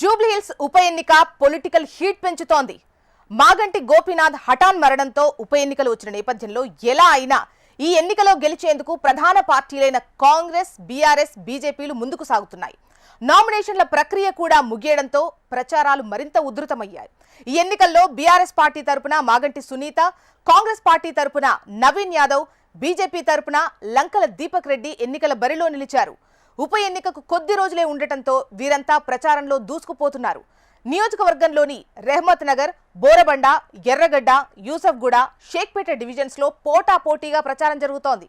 జూబ్లీహిల్స్ ఉప ఎన్నిక political heat పెంచుతోంది. మాగంటి గోపీనాథ్ హఠాన్ మరణంతో ఉప ఎన్నికలు వచ్చిన నేపథ్యంలో ఎలా అయినా ఈ ఎన్నికలో గెలిచేందుకు ప్రధాన పార్టీలైన కాంగ్రెస్ బీఆర్ఎస్ బీజేపీలు ముందుకు సాగుతున్నాయి. నామినేషన్ల ప్రక్రియ కూడా ముగియడంతో ప్రచారాలు మరింత ఉధృతమయ్యాయి. ఈ ఎన్నికల్లో బీఆర్ఎస్ పార్టీ తరపున మాగంటి సునీత కాంగ్రెస్ పార్టీ తరపున నవీన్ యాదవ్ బీజేపీ తరపున లంకల దీపక్ రెడ్డి ఎన్నికల బరిలో నిలిచారు. ఉప ఎన్నికకు కొద్ది రోజులే ఉండటంతో వీరంతా ప్రచారంలో దూసుకుపోతున్నారు. నియోజకవర్గంలోని రెహమత్ నగర్ బోరబండ ఎర్రగడ్డ యూసఫ్గూడ షేక్పేట డివిజన్స్లో పోటాపోటీగా ప్రచారం జరుగుతోంది.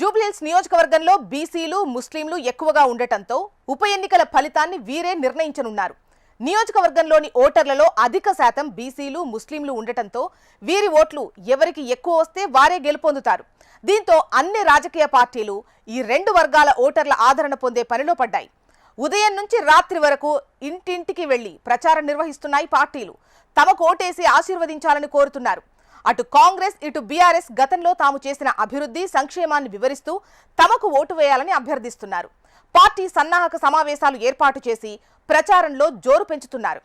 జూబ్లీహిల్స్ నియోజకవర్గంలో బీసీలు ముస్లింలు ఎక్కువగా ఉండటంతో ఉప ఎన్నికల ఫలితాన్ని వీరే నిర్ణయించనున్నారు. నియోజకవర్గంలోని ఓటర్లలో అధిక శాతం బీసీలు ముస్లింలు ఉండటంతో వీరి ఓట్లు ఎవరికి ఎక్కువ వస్తే వారే గెలుపొందుతారు. దీంతో అన్ని రాజకీయ పార్టీలు ఈ రెండు వర్గాల ఓటర్ల ఆదరణ పొందే పనిలో పడ్డాయి. ఉదయం నుంచి రాత్రి వరకు ఇంటింటికి వెళ్ళి ప్రచారం నిర్వహిస్తున్నాయి పార్టీలు. తమకు ఓటేసి ఆశీర్వదించాలని కోరుతున్నారు. అటు కాంగ్రెస్ ఇటు బీఆర్ఎస్ గతంలో తాము చేసిన అభివృద్ధి సంక్షేమాన్ని వివరిస్తూ తమకు ఓటు వేయాలని అభ్యర్థిస్తున్నారు. పార్టీ సన్నాహక సమావేశాలు ఏర్పాటు చేసి ప్రచారంలో జోరు పెంచుతున్నారు.